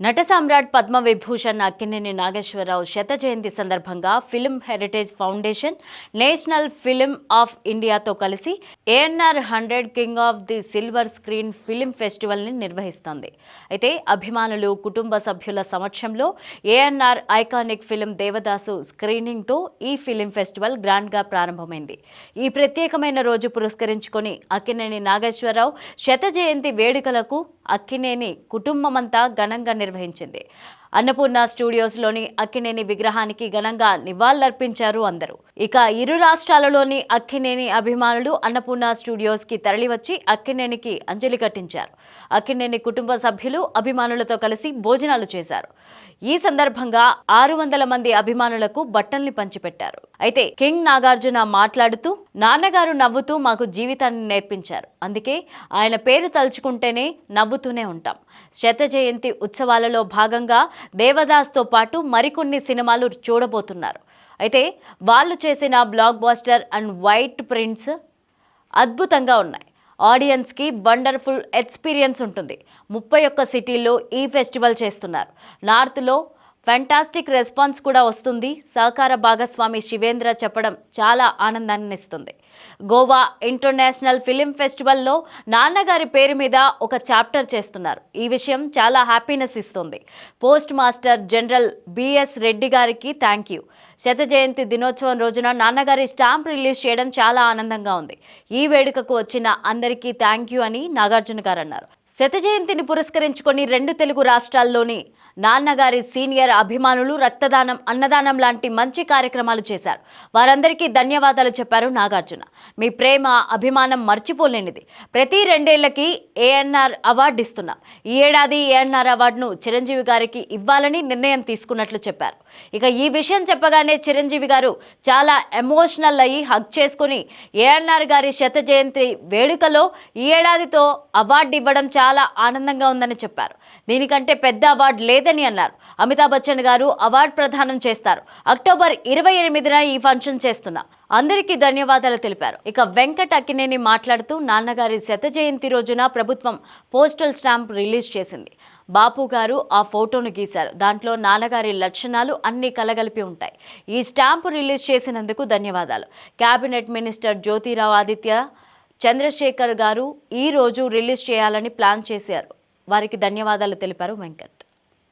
నట సామ్రాట్ పద్మ విభూషణ్ అక్కినేని నాగేశ్వరరావు శత జయంతి సందర్భంగా film heritage foundation national film of ఇండియాతో కలిసి ANR hundred king of the silver screen film ఫెస్టివల్ని నిర్వహిస్తోంది. అయితే అభిమానులు కుటుంబ సభ్యుల సమక్షంలో ఏఎన్ఆర్ ఐకానిక్ ఫిల్మ్ దేవదాసు స్క్రీనింగ్తో ఈ ఫిల్మ్ ఫెస్టివల్ గ్రాండ్గా ప్రారంభమైంది. ఈ ప్రత్యేకమైన రోజు పురస్కరించుకొని అక్కినేని నాగేశ్వరరావు శత జయంతి వేడుకలకు అక్కినేని కుటుంబమంతా ఘనంగా నిర్వహించింది. అన్నపూర్ణ స్టూడియోస్లోని అక్కినేని విగ్రహానికి ఘనంగా నివాళులర్పించారు అందరూ. ఇక ఇరు రాష్ట్రాలలోని అక్కినేని అభిమానులు అన్నపూర్ణ స్టూడియోస్కి తరలివచ్చి అక్కినేనికి అంజలి కట్టించారు. అక్కినేని కుటుంబ సభ్యులు అభిమానులతో కలిసి భోజనాలు చేశారు. ఈ సందర్భంగా ఆరు వందల మంది అభిమానులకు బట్టల్ని పంచిపెట్టారు. అయితే కింగ్ నాగార్జున మాట్లాడుతూ నాన్నగారు నవ్వుతూ మాకు జీవితాన్ని నేర్పించారు. అందుకే ఆయన పేరు తలుచుకుంటేనే నవ్వుతూనే ఉంటాం. శత జయంతి ఉత్సవాలలో భాగంగా దేవదాస్తో పాటు మరికొన్ని సినిమాలు చూడబోతున్నారు. అయితే వాళ్ళు చేసిన blockbuster and white prints అద్భుతంగా ఉన్నాయి. ఆడియన్స్కి వండర్ఫుల్ ఎక్స్పీరియన్స్ ఉంటుంది. ముప్పై ఒక్క సిటీల్లో ఈ ఫెస్టివల్ చేస్తున్నారు. నార్త్లో ఫెంటాస్టిక్ రెస్పాన్స్ కూడా వస్తుంది. సహకార భాగస్వామి శివేంద్ర చెప్పడం చాలా ఆనందాన్ని ఇస్తుంది గోవా ఇంటర్నేషనల్ ఫిలిం ఫెస్టివల్లో నాన్నగారి పేరు మీద ఒక చాప్టర్ చేస్తున్నారు. ఈ విషయం చాలా హ్యాపీనెస్ ఇస్తుంది. Post master general BS Reddy గారికి థ్యాంక్ యూ. శత జయంతి దినోత్సవం రోజున నాన్నగారి స్టాంప్ రిలీజ్ చేయడం చాలా ఆనందంగా ఉంది. ఈ వేడుకకు వచ్చిన అందరికీ థ్యాంక్ యూ అని నాగార్జున గారు అన్నారు. శత జయంతిని పురస్కరించుకొని రెండు తెలుగు రాష్ట్రాల్లోని నాన్నగారి సీనియర్ అభిమానులు రక్తదానం అన్నదానం లాంటి మంచి కార్యక్రమాలు చేశారు. వారందరికీ ధన్యవాదాలు చెప్పారు నాగార్జున. మీ ప్రేమ అభిమానం మర్చిపోలేనిది. ప్రతి రెండేళ్ళకి ఏఎన్ఆర్ అవార్డు ఇస్తున్నాం. ఈ ఏడాది ఏఎన్ఆర్ అవార్డును చిరంజీవి గారికి ఇవ్వాలని నిర్ణయం తీసుకున్నట్లు చెప్పారు. ఇక ఈ విషయం చెప్పగానే చిరంజీవి గారు చాలా ఎమోషనల్ అయ్యి హగ్ చేసుకుని ఏఎన్ఆర్ గారి శత జయంతి వేడుకలో ఈ ఏడాదితో అవార్డు ఇవ్వడం చాలా ఆనందంగా ఉందని చెప్పారు. దీనికంటే పెద్ద అవార్డు లేదు లేదని అన్నారు. అమితాబ్ బచ్చన్ గారు అవార్డు ప్రదానం చేస్తారు. అక్టోబర్ ఇరవై ఎనిమిదిన ఈ ఫంక్షన్ చేస్తున్నాం. అందరికీ ధన్యవాదాలు తెలిపారు. ఇక వెంకట్ అక్కినేని మాట్లాడుతూ నాన్నగారి శత జయంతి రోజున ప్రభుత్వం పోస్టల్ స్టాంప్ రిలీజ్ చేసింది. బాపు గారు ఆ ఫోటోను గీశారు. దాంట్లో నాన్నగారి లక్షణాలు అన్నీ కలగలిపి ఉంటాయి. ఈ స్టాంపు రిలీజ్ చేసినందుకు ధన్యవాదాలు. కేబినెట్ మినిస్టర్ జ్యోతిరావు ఆదిత్య చంద్రశేఖర్ గారు ఈ రోజు రిలీజ్ చేయాలని ప్లాన్ చేశారు. వారికి ధన్యవాదాలు తెలిపారు వెంకట్.